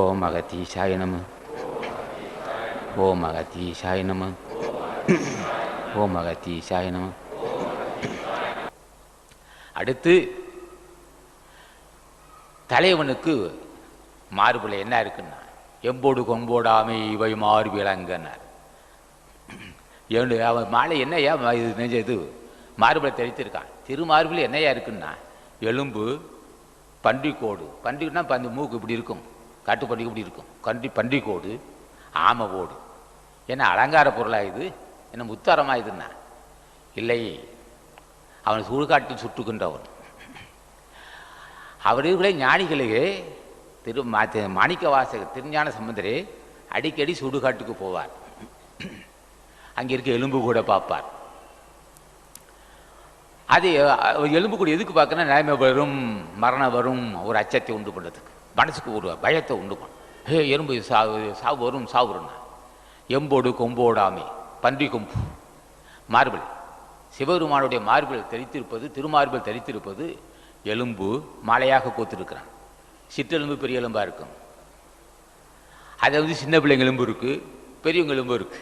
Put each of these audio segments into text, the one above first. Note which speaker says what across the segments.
Speaker 1: ஓம் அகத்தீசாய நம. ஓம் அகத்தீசாய நம. ஓம் அகத்தீசாய நம. அடுத்து தலைவனுக்கு மார்புல என்ன இருக்குன்னா எம்போடு கொம்போடாமை இவை மார்பிளங்கன்னார் ஏண்டு அவன் மாலை என்னையா இது நெஞ்ச இது மார்பிளை தெளித்திருக்கான். திருமார்பில் என்னையா இருக்குன்னா எலும்பு பன்றிக்கோடு. பன்றினா பந்து மூக்கு இப்படி இருக்கும். காட்டு பன்றி இப்படி இருக்கும்? கண்டி பன்றிக்கோடு ஆமை ஓடு என்ன அலங்கார பொருளா இது? என்ன முத்தாரமா இதுன்னா? இல்லை அவன் சுடுகாட்டில் சுட்டுக்கின்றவன் அவர்களே ஞானிகளே திரு மாணிக்க வாசகர் திருஞான சம்பந்தரே அடிக்கடி சுடுகாட்டுக்கு போவார். அங்கே இருக்க எலும்பு கூட பார்ப்பார். அது எலும்பு கூட எதுக்கு பார்க்கணும் நிலைமை வரும் மரணம் வரும் ஒரு அச்சத்தை உண்டு பண்ணுறதுக்கு. மனசுக்கு ஒரு பயத்தை உண்டு ஹே எறும்பு சாவு சாவு வரும் சாவு வரும்னா எம்போடு கொம்போடாமே பன்றி கொம்பு. மார்பிள். சிவபெருமானுடைய மார்பிள் தரித்திருப்பது திருமார்பிள் தரித்திருப்பது எலும்பு மாலையாக கோத்திருக்கிறான். சிற்றெலும்பு பெரிய எலும்பாக இருக்கும். அதை வந்து சின்ன பிள்ளைங்க எலும்பு இருக்கு பெரியவங்க எலும்பு இருக்கு.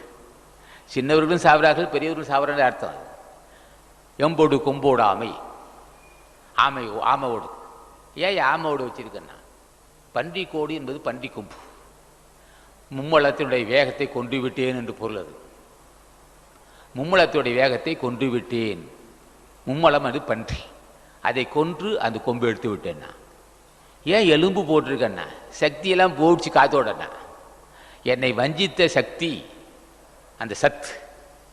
Speaker 1: சின்னவர்களும் சாப்பிட்றார்கள் பெரியவர்களும் சாப்பிட்றாங்க அர்த்தம் எம்போடு கொம்போடு ஆமை ஆமை ஓடு. ஏன் ஆமை ஓடு வச்சுருக்கேன்னா பன்றி கோடி என்பது பன்றி கொம்பு. மும்மலத்தினுடைய வேகத்தை கொண்டு விட்டேன் என்று பொருள் அது. மும்மலத்துடைய வேகத்தை கொண்டு விட்டேன் மும்மலம் அது பன்றி. அதை கொன்று அந்த கொம்பு எடுத்து விட்டேன்னா. ஏன் எலும்பு போட்டிருக்கேன்னா? சக்தியெல்லாம் போடிச்சு காத்தோடண்ணா என்னை வஞ்சித்த சக்தி அந்த சத்து.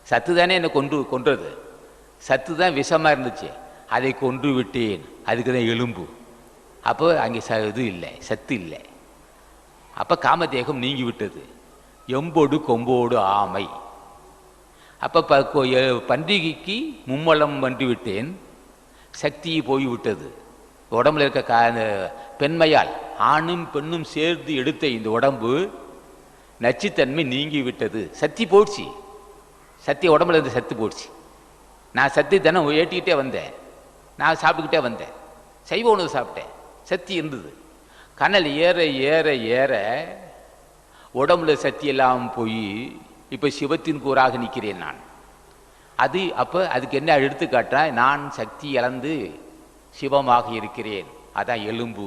Speaker 1: சத்து தானே என்னை கொன்று கொன்றது. சத்து தான் விஷமாக இருந்துச்சு. அதை கொன்று விட்டேன். அதுக்கு தான் எலும்பு. அப்போ அங்கே ச இது இல்லை சத்து இல்லை. அப்போ காமதேகம் நீங்கி விட்டது. எம்போடு கொம்போடு ஆமை. அப்போ ப பண்டிகைக்கு மும்மலம் வந்து விட்டேன் சக்தி போய்விட்டது உடம்புல இருக்க கா அந்த பெண்மையால் ஆணும் பெண்ணும் சேர்ந்து எடுத்த இந்த உடம்பு நச்சுத்தன்மை நீங்கி விட்டது. சக்தி போயிடுச்சு. சக்தி உடம்புல இருந்து சத்து போயிடுச்சு. நான் சத்து தினம் ஏட்டிக்கிட்டே வந்தேன். நான் சாப்பிட்டுக்கிட்டே வந்தேன். சைவ உணவு சாப்பிட்டேன். சக்தி இருந்தது. கனல் ஏற ஏற ஏற உடம்புல சக்தி எல்லாம் போய் இப்போ சிவத்தின் கூறாக நிற்கிறேன் நான். அது அப்போ அதுக்கு என்ன எடுத்துக்காட்டா நான் சக்தி இழந்து சிவமாக இருக்கிறேன். அதான் எலும்பு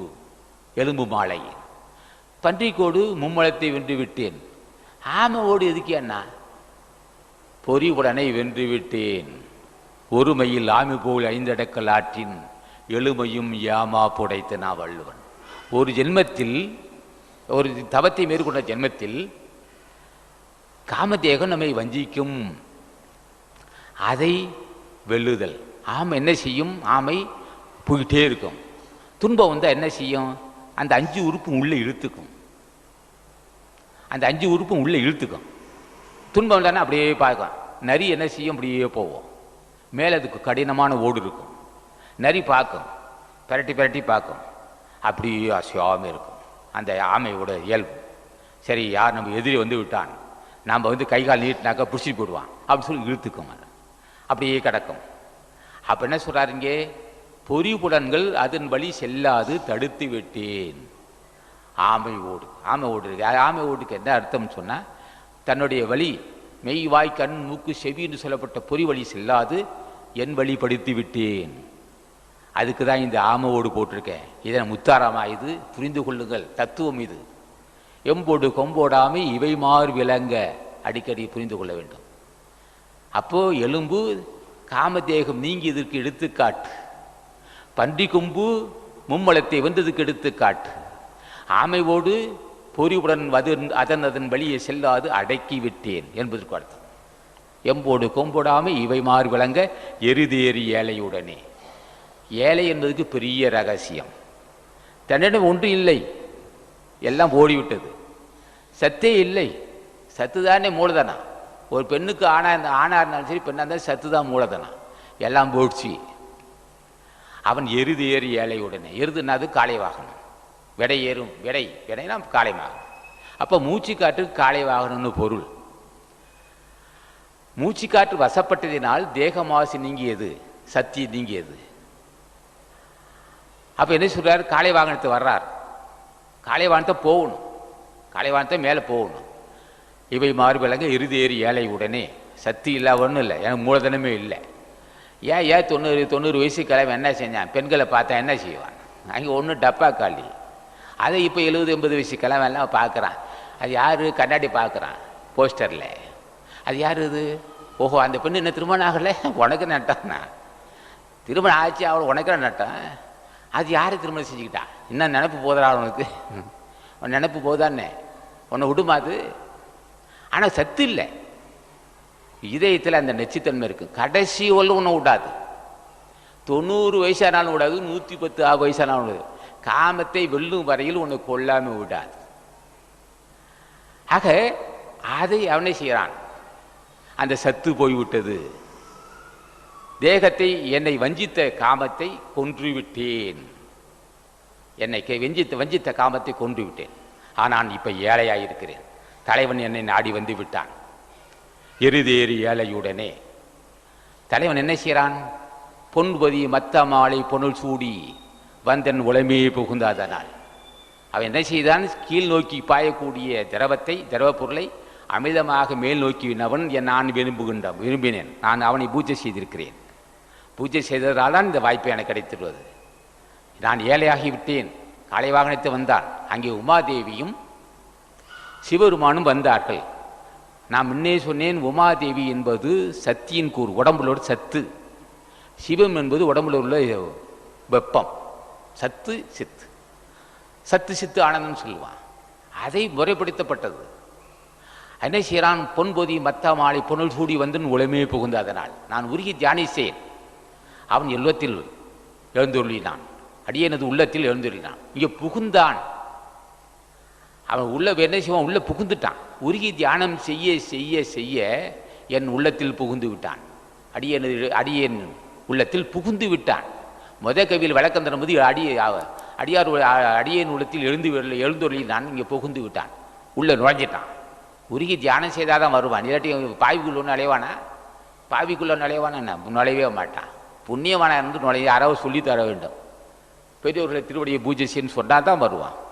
Speaker 1: எலும்பு மாலை. பன்றிக்கோடு மும்மலத்தை வென்று விட்டேன். ஆமவோடு ஓடு எதுக்கு அண்ணா? பொறி உடனே வென்று விட்டேன். ஒருமையில் ஆமை போல் ஐந்தடக்கல் ஆற்றின் எழுமையும் யாமா புடைத்து நான் வள்ளுவன். ஒரு ஜென்மத்தில் ஒரு தவத்தை மேற்கொண்ட ஜென்மத்தில் காமதேகம் நம்மை வஞ்சிக்கும் அதை வெல்லுதல். ஆமை என்ன செய்யும்? ஆமை போயிட்டே இருக்கும். துன்பம் வந்தால் என்ன செய்யும்? அந்த அஞ்சு உறுப்பும் உள்ளே இழுத்துக்கும். அந்த அஞ்சு உறுப்பும் உள்ளே இழுத்துக்கும். துன்பம் இல்லைன்னா அப்படியே பார்க்கும் நரி என்ன செய்யும்? அப்படியே போவோம் மேலே அதுக்கு கடினமான ஓடு இருக்கும். நரி பார்க்கும். பிரட்டி பிரட்டி பார்க்கும். அப்படியே அசியாமல் இருக்கும். அந்த ஆமையோட இயல்பு. சரி யார் நம்ம எதிரி வந்து விட்டான்? நாம் வந்து கை கால் நீட்டினாக்கா பிடிச்சி போடுவான் அப்படின்னு சொல்லி இழுத்துக்கும் அது. அப்படியே கிடக்கும். அப்போ என்ன சொல்கிறாருங்க பொறிபுடன்கள் அதன் வழி செல்லாது தடுத்து விட்டேன். ஆமை ஓடு. ஆமை ஓடு. ஆமை ஓடுக்கு என்ன அர்த்தம்னு சொன்னால் தன்னுடைய வழி மெய் வாய் கண் மூக்கு செவின்னு சொல்லப்பட்ட பொறி வழி செல்லாது என் வழி படுத்தி விட்டேன். அதுக்கு தான் இந்த ஆமை ஓடு போட்டிருக்கேன். இதை முத்தாராமா இது புரிந்து கொள்ளுங்கள். தத்துவம் இது. எம்போடு கொம்போடாமை இவை மாறு விளங்க அடிக்கடி புரிந்து கொள்ள வேண்டும். அப்போது எலும்பு காமதேகம் நீங்கி இதற்கு எடுத்துக்காட்டு. பன்றி கொம்பு மும்மலத்தை வென்றதுக்கு எடுத்துக்காட்டு. ஆமைவோடு பொறிவுடன் வது அதன் அதன் வழியை செல்லாது அடக்கி விட்டேன் என்பதற்கு அர்த்தம். எம்போடு கொம்போடாமை இவை மாறு விளங்க எருதேறி ஏழையுடனே. ஏழை என்பதுக்கு பெரிய ரகசியம். தன்னிடம் ஒன்று இல்லை. எல்லாம் ஓடிவிட்டது. சத்தே இல்லை. சத்து தானே மூலதனா ஒரு பெண்ணுக்கு ஆணாக இருந்த ஆணாக இருந்தாலும் சரி பெண்ணா இருந்தாலும் சத்து தான் மூலதனா எல்லாம் போயிடுச்சு. அவன் எருது ஏறி ஏழையுடனே எருதுனாது காளை வாகனம். விடை ஏறும். விடை விடைனா காளை வாகனம். அப்போ மூச்சு காற்று காளை வாகனம்னு பொருள். மூச்சு காற்று வசப்பட்டதினால் தேக மாசு நீங்கியது சத்தி நீங்கியது. அப்போ என்ன சொல்கிறார் காளை வாகனத்தை வர்றார். காளை வாகனத்தை போகணும். கலைவானத்தை மேலே போகணும். இவை மாறுபலங்க இறுதியேறி ஏழை உடனே. சக்தி இல்லை ஒன்றும் இல்லை. எனக்கு மூலதனமே இல்லை. ஏன் ஏன் தொண்ணூறு தொண்ணூறு வயசு கிழமை என்ன செஞ்சான்? பெண்களை பார்த்தா என்ன செய்வான்? அங்கே ஒன்று டப்பா காலி அதை இப்போ எழுபது எண்பது வயசு கிழமை எல்லாம் பார்க்குறான். அது யார்? கண்ணாடி பார்க்குறான். போஸ்டரில். அது யார் இது? ஓஹோ அந்த பெண்ணு என்ன திருமணம் ஆகலை? உனக்கு நட்டான்னா திருமணம் ஆச்சு அவள் உனக்கு நட்டான் அது யார் திருமணம் செஞ்சுக்கிட்டா? இன்னும் நினப்பு போதா உனக்கு? உன் நினப்பு போதானே உன்னை விடுமா அது? ஆனால் சத்து இல்லை. இதயத்தில் அந்த நெச்சித்தன்மை இருக்கு. கடைசி ஒல்ல உன்னை விடாது. தொண்ணூறு வயசானாலும் விடாது நூற்றி பத்து ஆறு வயசானாலும் விடாது. காமத்தை வெல்லும் வரையில் உன்னை கொல்லாமல் விடாது. ஆக அதை அவனே செய்கிறான் அந்த சத்து போய்விட்டது. தேகத்தை என்னை வஞ்சித்த காமத்தை கொன்று விட்டேன் என்னை கே- வஞ்சித்த வஞ்சித்த காமத்தை கொன்று விட்டேன் ஆனால் இப்போ ஏழையாயிருக்கிறேன் தலைவன் என்னை நாடி வந்து விட்டான். எருதேறி ஏழையுடனே. தலைவன் என்ன செய்கிறான்? பொன்பதி மத்த மாலை பொருள் சூடி வந்தன் உளமே புகுந்தாதனால். அவன் என்ன செய்தான்? கீழ் நோக்கி பாயக்கூடிய திரவத்தை திரவப் பொருளை அமிதமாக மேல் நோக்கினவன் என் நான் விரும்புகின்ற விரும்பினேன். நான் அவனை பூஜை செய்திருக்கிறேன். பூஜை செய்ததால் தான் இந்த வாய்ப்பு எனக்கு கிடைத்துள்ளது. நான் ஏழையாகி விட்டேன் காலை வாகனத்தை வந்தான். அங்கே உமாதேவியும் சிவபெருமானும் வந்தார்கள். நான் முன்னே சொன்னேன் உமாதேவி என்பது சத்தியின் கூறு உடம்புல ஒரு சத்து. சிவம் என்பது உடம்புல உள்ள வெப்பம். சத்து சித்து. சத்து சித்து ஆனந்தம் சொல்லுவான். அதை முறைப்படுத்தப்பட்டது. என்ன செய்கிறான் பொன்பொதி மத்த மாலை பொருள் சூடி வந்து உளமே புகுந்த அதனால். நான் உருகி தியானித்தேன். அவன் எல்லத்தில் எழுந்துள்ளினான் அடியனது உள்ளத்தில் எழுந்துள்ளினான் இங்கே புகுந்தான். அவன் உள்ள என்ன செய்வான்? உள்ள புகுந்துட்டான். உருகி தியானம் செய்ய செய்ய செய்ய என் உள்ளத்தில் புகுந்து விட்டான். அடியனது அடியன் உள்ளத்தில் புகுந்து விட்டான். முத கவியில் வழக்கம் தரும்போது அடி அடியார் உ- அடியேன் உள்ளத்தில் எழுந்து எழுந்தொழினான் இங்கே புகுந்து விட்டான். உள்ள நுழைஞ்சிட்டான். உருகி தியானம் செய்தால் தான் வருவான். இல்லாட்டி பாவிக்குள்ள ஒன்று நுழைவானா? பாவிக்குள்ள நுழைவானா என்ன? நுழையவே மாட்டான். புண்ணியவானா இருந்து நுழைய யாராவது சொல்லித் தர வேண்டும். பெரியவர்களை திருவடியை பூஜை செய்யன்னு சொன்னால் தான் வருவான்.